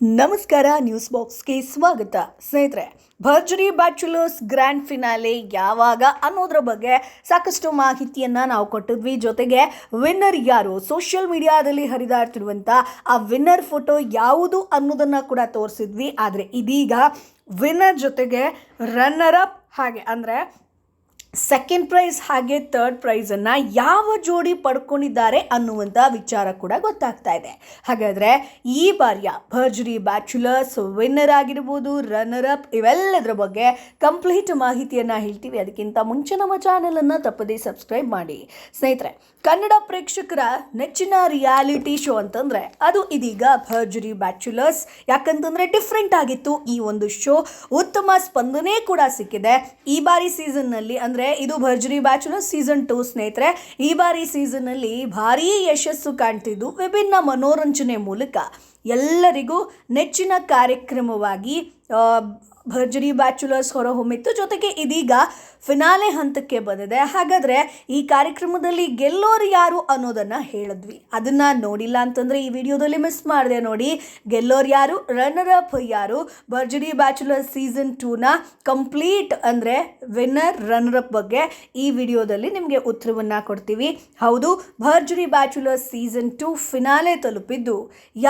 ನಮಸ್ಕಾರ, ನ್ಯೂಸ್ ಬಾಕ್ಸ್ಗೆ ಸ್ವಾಗತ. ಸ್ನೇಹಿತರೆ, ಭರ್ಜರಿ ಬ್ಯಾಚುಲರ್ಸ್ ಗ್ರ್ಯಾಂಡ್ ಫಿನಾಲೆ ಯಾವಾಗ ಅನ್ನೋದ್ರ ಬಗ್ಗೆ ಸಾಕಷ್ಟು ಮಾಹಿತಿಯನ್ನು ನಾವು ಕೊಟ್ಟಿದ್ವಿ. ಜೊತೆಗೆ ವಿನ್ನರ್ ಯಾರು? ಸೋಷಿಯಲ್ ಮೀಡಿಯಾದಲ್ಲಿ ಹರಿದಾಡ್ತಿರುವಂಥ ಆ ವಿನ್ನರ್ ಫೋಟೋ ಯಾವುದು ಅನ್ನೋದನ್ನು ಕೂಡ ತೋರಿಸಿದ್ವಿ. ಆದರೆ ಇದೀಗ ವಿನ್ನರ್ ಜೊತೆಗೆ ರನ್ನರ್ ಅಪ್ ಹಾಗೆ ಅಂದರೆ ಸೆಕೆಂಡ್ ಪ್ರೈಸ್ ಹಾಗೆ ಥರ್ಡ್ ಪ್ರೈಸನ್ನು ಯಾವ ಜೋಡಿ ಪಡ್ಕೊಂಡಿದ್ದಾರೆ ಅನ್ನುವಂಥ ವಿಚಾರ ಕೂಡ ಗೊತ್ತಾಗ್ತಾ ಇದೆ. ಹಾಗಾದರೆ ಈ ಬಾರಿಯ ಭರ್ಜರಿ ಬ್ಯಾಚುಲರ್ಸ್ ವಿನ್ನರ್ ಆಗಿರ್ಬೋದು ರನ್ನರ್ ಅಪ್ ಇವೆಲ್ಲದರ ಬಗ್ಗೆ ಕಂಪ್ಲೀಟ್ ಮಾಹಿತಿಯನ್ನು ಹೇಳ್ತೀವಿ. ಅದಕ್ಕಿಂತ ಮುಂಚೆ ನಮ್ಮ ಚಾನಲನ್ನು ತಪ್ಪದೇ ಸಬ್ಸ್ಕ್ರೈಬ್ ಮಾಡಿ. ಸ್ನೇಹಿತರೆ, ಕನ್ನಡ ಪ್ರೇಕ್ಷಕರ ನೆಚ್ಚಿನ ರಿಯಾಲಿಟಿ ಶೋ ಅಂತಂದರೆ ಅದು ಇದೀಗ ಭರ್ಜರಿ ಬ್ಯಾಚುಲರ್ಸ್. ಯಾಕಂತಂದರೆ ಡಿಫ್ರೆಂಟ್ ಆಗಿತ್ತು ಈ ಒಂದು ಶೋ ಉತ್ತಮ ಸ್ಪಂದನೆ ಕೂಡ ಸಿಕ್ಕಿದೆ. ಈ ಬಾರಿ ಸೀಸನ್ನಲ್ಲಿ ಅಂದರೆ ಇದು ಭರ್ಜರಿ ನ ಸೀಸನ್ ಟೂ, ಸ್ನೇಹಿತರೆ. ಈ ಬಾರಿ ಸೀಸನ್ನಲ್ಲಿ ಭಾರೀ ಯಶಸ್ಸು ಕಾಣ್ತಿದ್ದು ವಿಭಿನ್ನ ಮನೋರಂಜನೆ ಮೂಲಕ. ಎಲ್ಲರಿಗೂ ನೆಚ್ಚಿನ ಕಾರ್ಯಕ್ರಮವಾಗಿ ಭರ್ಜರಿ ಬ್ಯಾಚುಲರ್ಸ್ ಹೊರಹೊಮ್ಮಿತ್ತು ಜೊತೆಗೆ ಇದೀಗ ಫಿನಾಲೆ ಹಂತಕ್ಕೆ ಬಂದಿದೆ. ಹಾಗಾದರೆ ಈ ಕಾರ್ಯಕ್ರಮದಲ್ಲಿ ಗೆಲ್ಲೋರು ಯಾರು ಅನ್ನೋದನ್ನು ಹೇಳಿದ್ವಿ. ಅದನ್ನು ನೋಡಿಲ್ಲ ಅಂತಂದರೆ ಈ ವಿಡಿಯೋದಲ್ಲಿ ಮಿಸ್ ಮಾಡಿದೆ ನೋಡಿ. ಗೆಲ್ಲೋರು ಯಾರು? ರನ್ನರ್ ಅಪ್ ಯಾರು? ಭರ್ಜರಿ ಬ್ಯಾಚುಲರ್ಸ್ ಸೀಸನ್ ಟೂನ ಕಂಪ್ಲೀಟ್ ಅಂದರೆ ವಿನ್ನರ್ ರನ್ನರ್ ಅಪ್ ಬಗ್ಗೆ ಈ ವಿಡಿಯೋದಲ್ಲಿ ನಿಮಗೆ ಉತ್ತರವನ್ನು ಕೊಡ್ತೀವಿ. ಹೌದು, ಭರ್ಜರಿ ಬ್ಯಾಚುಲರ್ಸ್ ಸೀಸನ್ ಟು ಫಿನಾಲೆ ತಲುಪಿದ್ದು.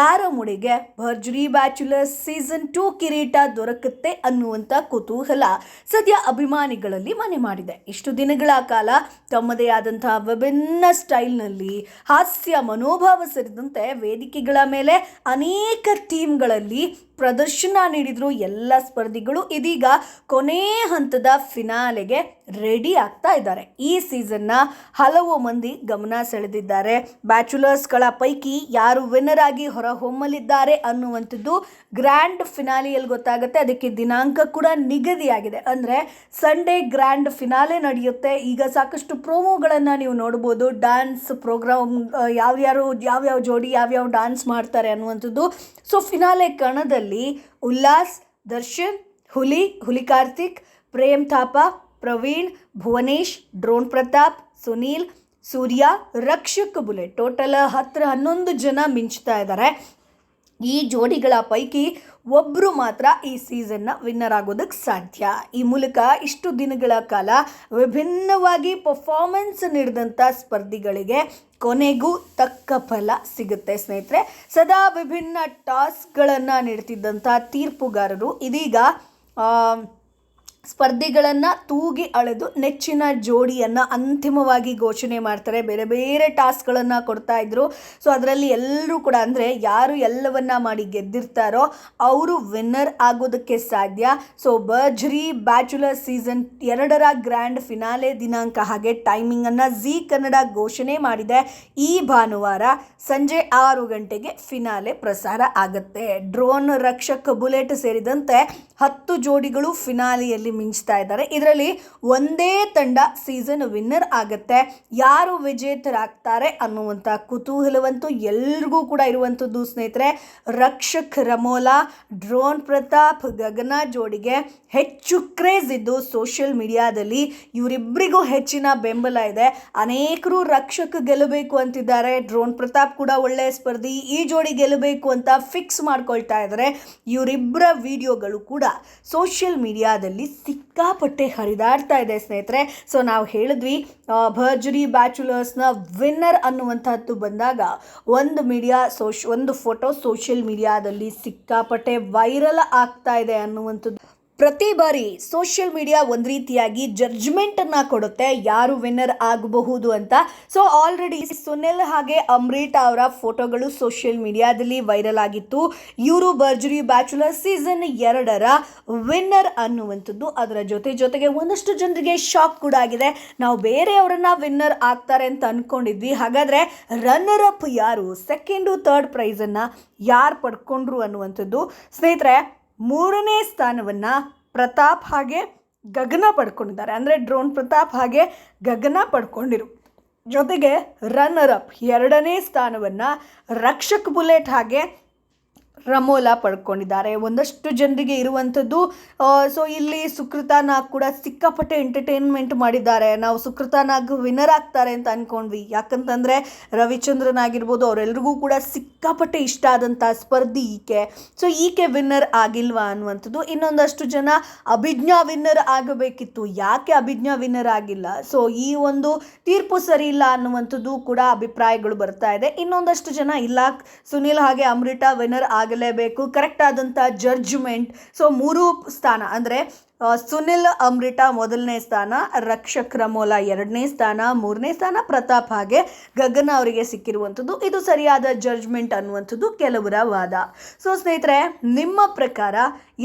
ಯಾರ ಮುಡಿಗೆ ಭರ್ಜರಿ ಬ್ಯಾಚುಲರ್ಸ್ ಸೀಸನ್ ಟೂ ಕಿರೀಟ ದೊರಕುತ್ತೆ ಅನ್ನುವಂಥ ಕುತೂಹಲ ಸದ್ಯ ಅಭಿಮಾನಿಗಳಲ್ಲಿ ಮನೆ ಮಾಡಿದೆ. ಇಷ್ಟು ದಿನಗಳ ಕಾಲ ತಮ್ಮದೇ ಆದಂತಹ ವಿಭಿನ್ನ ಸ್ಟೈಲ್ನಲ್ಲಿ ಹಾಸ್ಯ ಮನೋಭಾವ ಸೇರಿದಂತೆ ವೇದಿಕೆಗಳ ಮೇಲೆ ಅನೇಕ ಟೀಮ್ಗಳಲ್ಲಿ ಪ್ರದರ್ಶನ ನೀಡಿದ್ರು ಎಲ್ಲ ಸ್ಪರ್ಧಿಗಳು. ಇದೀಗ ಕೊನೆ ಹಂತದ ಫಿನಾಲೆಗೆ ರೆಡಿ ಆಗ್ತಾ ಇದ್ದಾರೆ. ಈ ಸೀಸನ್ನ ಹಲವು ಮಂದಿ ಗಮನ ಸೆಳೆದಿದ್ದಾರೆ. ಬ್ಯಾಚುಲರ್ಸ್ಗಳ ಪೈಕಿ ಯಾರು ವಿನ್ನರ್ ಆಗಿ ಹೊರಹೊಮ್ಮಲಿದ್ದಾರೆ ಅನ್ನುವಂಥದ್ದು ಗ್ರ್ಯಾಂಡ್ ಫಿನಾಲಿಯಲ್ಲಿ ಗೊತ್ತಾಗುತ್ತೆ. ಅದಕ್ಕೆ ದಿನಾಂಕ ಕೂಡ ನಿಗದಿಯಾಗಿದೆ. ಅಂದರೆ ಸಂಡೇ ಗ್ರ್ಯಾಂಡ್ ಫಿನಾಲೆ ನಡೆಯುತ್ತೆ. ಈಗ ಸಾಕಷ್ಟು ಪ್ರೋಮೋಗಳನ್ನು ನೀವು ನೋಡ್ಬೋದು. ಡ್ಯಾನ್ಸ್ ಪ್ರೋಗ್ರಾಮ್ ಯಾವ್ಯಾರು, ಯಾವ್ಯಾವ ಜೋಡಿ, ಯಾವ್ಯಾವ ಡ್ಯಾನ್ಸ್ ಮಾಡ್ತಾರೆ ಅನ್ನುವಂಥದ್ದು. ಸೊ ಫಿನಾಲೆ ಕಣದಲ್ಲಿ Ullas, Darshan, Huli Huli Karthik Prem Thapa, Praveen, Bhuvanesh drone Prathap, Sunil, Surya, Rakshak bullet. Total ಹತ್ರ ಹನ್ನೊಂದು ಜನ ಮಿಂಚ್ತಾ ಇದ್ದಾರೆ ಈ ಜೋಡಿಗಳ ಪೈಕಿ ಒಬ್ಬರು ಮಾತ್ರ ಈ ಸೀಸನ್ನ ವಿನ್ನರ್ ಆಗೋದಕ್ಕೆ ಸಾಧ್ಯ. ಈ ಮೂಲಕ ಇಷ್ಟು ದಿನಗಳ ಕಾಲ ವಿಭಿನ್ನವಾಗಿ ಪರ್ಫಾರ್ಮೆನ್ಸ್ ನೀಡಿದಂಥ ಸ್ಪರ್ಧಿಗಳಿಗೆ ಕೊನೆಗೂ ತಕ್ಕ ಫಲ ಸಿಗುತ್ತೆ ಸ್ನೇಹಿತರೆ. ಸದಾ ವಿಭಿನ್ನ ಟಾಸ್ಕ್ಗಳನ್ನು ನೀಡ್ತಿದ್ದಂಥ ತೀರ್ಪುಗಾರರು ಇದೀಗ ಸ್ಪರ್ಧಿಗಳನ್ನು ತೂಗಿ ಅಳೆದು ನೆಚ್ಚಿನ ಜೋಡಿಯನ್ನು ಅಂತಿಮವಾಗಿ ಘೋಷಣೆ ಮಾಡ್ತಾರೆ. ಬೇರೆ ಬೇರೆ ಟಾಸ್ಕ್ಗಳನ್ನು ಕೊಡ್ತಾ ಇದ್ರು. ಸೊ ಅದರಲ್ಲಿ ಎಲ್ಲರೂ ಕೂಡ ಅಂದರೆ ಯಾರು ಎಲ್ಲವನ್ನ ಮಾಡಿ ಗೆದ್ದಿರ್ತಾರೋ ಅವರು ವಿನ್ನರ್ ಆಗೋದಕ್ಕೆ ಸಾಧ್ಯ. ಸೊ ಬರ್ಜರಿ ಬ್ಯಾಚುಲರ್ ಸೀಸನ್ ಎರಡರ ಗ್ರ್ಯಾಂಡ್ ಫಿನಾಲೆ ದಿನಾಂಕ ಹಾಗೆ ಟೈಮಿಂಗನ್ನು ಝೀ ಕನ್ನಡ ಘೋಷಣೆ ಮಾಡಿದೆ. ಈ ಭಾನುವಾರ ಸಂಜೆ ಆರು ಗಂಟೆಗೆ ಫಿನಾಲೆ ಪ್ರಸಾರ ಆಗುತ್ತೆ. ಡ್ರೋನ್ ರಕ್ಷಕ ಬುಲೆಟ್ ಸೇರಿದಂತೆ ಹತ್ತು ಜೋಡಿಗಳು ಫಿನಾಲೆಯಲ್ಲಿ ಮಿಂಚ್ತಾ ಇದ್ದಾರೆ. ಇದರಲ್ಲಿ ಒಂದೇ ತಂಡ ಸೀಸನ್ ವಿನ್ನರ್ ಆಗುತ್ತೆ. ಯಾರು ವಿಜೇತರಾಗ್ತಾರೆ ಅನ್ನುವಂಥ ಕುತೂಹಲವಂತೂ ಎಲ್ರಿಗೂ ಕೂಡ ಇರುವಂಥದ್ದು ಸ್ನೇಹಿತರೆ, ರಕ್ಷಕ್ ರಮೋಲಾ, ಡ್ರೋನ್ ಪ್ರತಾಪ್, ಗಗನ ಜೋಡಿಗೆ ಹೆಚ್ಚು ಕ್ರೇಜ್ ಇದ್ದು ಸೋಷಿಯಲ್ ಮೀಡಿಯಾದಲ್ಲಿ ಇವರಿಬ್ಬರಿಗೂ ಹೆಚ್ಚಿನ ಬೆಂಬಲ ಇದೆ. ಅನೇಕರು ರಕ್ಷಕ್ ಗೆಲ್ಲಬೇಕು ಅಂತಿದ್ದಾರೆ. ಡ್ರೋನ್ ಪ್ರತಾಪ್ ಕೂಡ ಒಳ್ಳೆಯ ಸ್ಪರ್ಧಿ, ಈ ಜೋಡಿ ಗೆಲ್ಲಬೇಕು ಅಂತ ಫಿಕ್ಸ್ ಮಾಡ್ಕೊಳ್ತಾ ಇದ್ದಾರೆ. ಇವರಿಬ್ಬರ ವಿಡಿಯೋಗಳು ಕೂಡ ಸೋಷಿಯಲ್ ಮೀಡಿಯಾದಲ್ಲಿ ಸಿಕ್ಕಾಪಟ್ಟೆ ಹರಿದಾಡ್ತಾ ಇದೆ, ಸ್ನೇಹಿತರೆ. ಸೊ ನಾವು ಹೇಳಿದ್ವಿ ಭರ್ಜುರಿ ಬ್ಯಾಚುಲರ್ಸ್ನ ವಿನ್ನರ್ ಅನ್ನುವಂಥದ್ದು ಬಂದಾಗ ಒಂದು ಮೀಡಿಯಾ ಸೋಶ್ ಒಂದು ಫೋಟೋ ಸೋಷಿಯಲ್ ಮೀಡಿಯಾದಲ್ಲಿ ಸಿಕ್ಕಾಪಟ್ಟೆ ವೈರಲ್ ಆಗ್ತಾ ಇದೆ ಅನ್ನುವಂಥದ್ದು ಪ್ರತಿ ಬಾರಿ ಸೋಷಿಯಲ್ ಮೀಡಿಯಾ ಒಂದು ರೀತಿಯಾಗಿ ಜಡ್ಜ್ಮೆಂಟನ್ನು ಕೊಡುತ್ತೆ, ಯಾರು ವಿನ್ನರ್ ಆಗಬಹುದು ಅಂತ. ಸೊ ಆಲ್ರೆಡಿ ಸುನಿಲ್ ಹಾಗೆ ಅಮೃತ ಅವರ ಫೋಟೋಗಳು ಸೋಷಿಯಲ್ ಮೀಡಿಯಾದಲ್ಲಿ ವೈರಲ್ ಆಗಿತ್ತು. ಇವರು ಬರ್ಜರಿ ಬ್ಯಾಚುಲರ್ ಸೀಸನ್ ಎರಡರ ವಿನ್ನರ್ ಅನ್ನುವಂಥದ್ದು. ಅದರ ಜೊತೆ ಜೊತೆಗೆ ಒಂದಷ್ಟು ಜನರಿಗೆ ಶಾಕ್ ಕೂಡ ಆಗಿದೆ. ನಾವು ಬೇರೆಯವರನ್ನ ವಿನ್ನರ್ ಆಗ್ತಾರೆ ಅಂತ ಅಂದ್ಕೊಂಡಿದ್ವಿ ಹಾಗಾದರೆ ರನ್ನರ್ ಅಪ್ ಯಾರು ಸೆಕೆಂಡು ಥರ್ಡ್ ಪ್ರೈಸನ್ನು ಯಾರು ಪಡ್ಕೊಂಡ್ರು ಅನ್ನುವಂಥದ್ದು. ಸ್ನೇಹಿತರೆ ಮೂರನೇ ಸ್ಥಾನವನ್ನು ಪ್ರತಾಪ್ ಹಾಗೆ ಗಗನ ಪಡ್ಕೊಂಡಿದ್ದಾರೆ. ಅಂದರೆ ಡ್ರೋನ್ ಪ್ರತಾಪ್ ಹಾಗೆ ಗಗನ ಪಡ್ಕೊಂಡಿರು. ಜೊತೆಗೆ ರನ್ನರ್ ಅಪ್ ಎರಡನೇ ಸ್ಥಾನವನ್ನು ರಕ್ಷಕ್ ಬುಲೆಟ್ ಹಾಗೆ ರಮೋಲ ಪಡ್ಕೊಂಡಿದ್ದಾರೆ. ಒಂದಷ್ಟು ಜನರಿಗೆ ಇರುವಂಥದ್ದು ಸೊ ಇಲ್ಲಿ ಸುಕೃತ ನಾಗ್ ಕೂಡ ಸಿಕ್ಕಾಪಟ್ಟೆ ಎಂಟರ್ಟೈನ್ಮೆಂಟ್ ಮಾಡಿದ್ದಾರೆ. ನಾವು ಸುಕೃತ ನಾಗ್ ವಿನ್ನರ್ ಆಗ್ತಾರೆ ಅಂತ ಅಂದ್ಕೊಂಡ್ವಿ ಯಾಕಂತಂದರೆ, ರವಿಚಂದ್ರನ್ ಆಗಿರ್ಬೋದು, ಅವರೆಲ್ರಿಗೂ ಕೂಡ ಸಿಕ್ಕಾಪಟ್ಟೆ ಇಷ್ಟ ಆದಂಥ ಸ್ಪರ್ಧಿ ಈಕೆ. ಸೊ ಈಕೆ ವಿನ್ನರ್ ಆಗಿಲ್ವಾ ಅನ್ನುವಂಥದ್ದು, ಇನ್ನೊಂದಷ್ಟು ಜನ ಅಭಿಜ್ಞಾ ವಿನ್ನರ್ ಆಗಬೇಕಿತ್ತು. ಯಾಕೆ ಅಭಿಜ್ಞಾ ವಿನ್ನರ್ ಆಗಿಲ್ಲ? ಸೊ ಈ ಒಂದು ತೀರ್ಪು ಸರಿ ಇಲ್ಲ ಅನ್ನುವಂಥದ್ದು ಕೂಡ ಅಭಿಪ್ರಾಯಗಳು ಬರ್ತಾ ಇದೆ. ಇನ್ನೊಂದಷ್ಟು ಜನ ಇಲ್ಲ. ಸುನಿಲ್ ಹಾಗೆ ಅಮೃತ ವಿನ್ನರ್ ಆಗಲೇಬೇಕು. ಕರೆಕ್ಟ್ ಆದಂಥ ಜಡ್ಜ್ಮೆಂಟ್ ಸೊ ಮೂರು ಸ್ಥಾನ ಅಂದರೆ ಸುನಿಲ್ ಅಮೃತ ಮೊದಲನೇ ಸ್ಥಾನ, ರಕ್ಷಕ್ ರಮೋಲ ಎರಡನೇ ಸ್ಥಾನ, ಮೂರನೇ ಸ್ಥಾನ, ಪ್ರತಾಪ್ ಹಾಗೆ ಗಗನ ಅವರಿಗೆ ಸಿಕ್ಕಿರುವಂಥದ್ದು. ಇದು ಸರಿಯಾದ ಜಡ್ಜ್ಮೆಂಟ್ ಅನ್ನುವಂಥದ್ದು ಕೆಲವರ ವಾದ. ಸೊ ಸ್ನೇಹಿತರೆ, ನಿಮ್ಮ ಪ್ರಕಾರ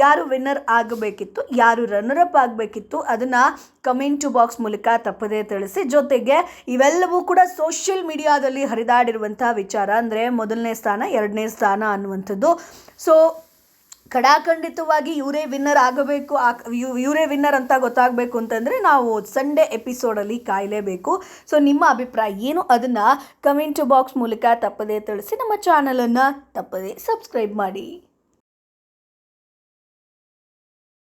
ಯಾರು ವಿನ್ನರ್ ಆಗಬೇಕಿತ್ತು, ಯಾರು ರನ್ನರ್ ಅಪ್ ಆಗಬೇಕಿತ್ತು, ಅದನ್ನು ಕಮೆಂಟ್ ಬಾಕ್ಸ್ ಮೂಲಕ ತಪ್ಪದೇ ತಿಳಿಸಿ. ಜೊತೆಗೆ ಇವೆಲ್ಲವೂ ಕೂಡ ಸೋಷಿಯಲ್ ಮೀಡಿಯಾದಲ್ಲಿ ಹರಿದಾಡಿರುವಂಥ ವಿಚಾರ ಅಂದರೆ ಮೊದಲನೇ ಸ್ಥಾನ, ಎರಡನೇ ಸ್ಥಾನ ಅನ್ನುವಂಥದ್ದು. ಸೊ ಖಡಾಖಂಡಿತವಾಗಿ ಇವರೇ ವಿನ್ನರ್ ಆಗಬೇಕು ಇವರೇ ವಿನ್ನರ್ ಅಂತ ಗೊತ್ತಾಗಬೇಕು ಅಂತಂದರೆ ನಾವು ಸಂಡೇ ಎಪಿಸೋಡಲ್ಲಿ ಕಾಯಲೇಬೇಕು. ಸೊ ನಿಮ್ಮ ಅಭಿಪ್ರಾಯ ಏನು? ಅದನ್ನು ಕಮೆಂಟ್ ಬಾಕ್ಸ್ ಮೂಲಕ ತಪ್ಪದೇ ತಿಳಿಸಿ, ನಮ್ಮ ಚಾನಲನ್ನು ತಪ್ಪದೇ ಸಬ್ಸ್ಕ್ರೈಬ್ ಮಾಡಿ.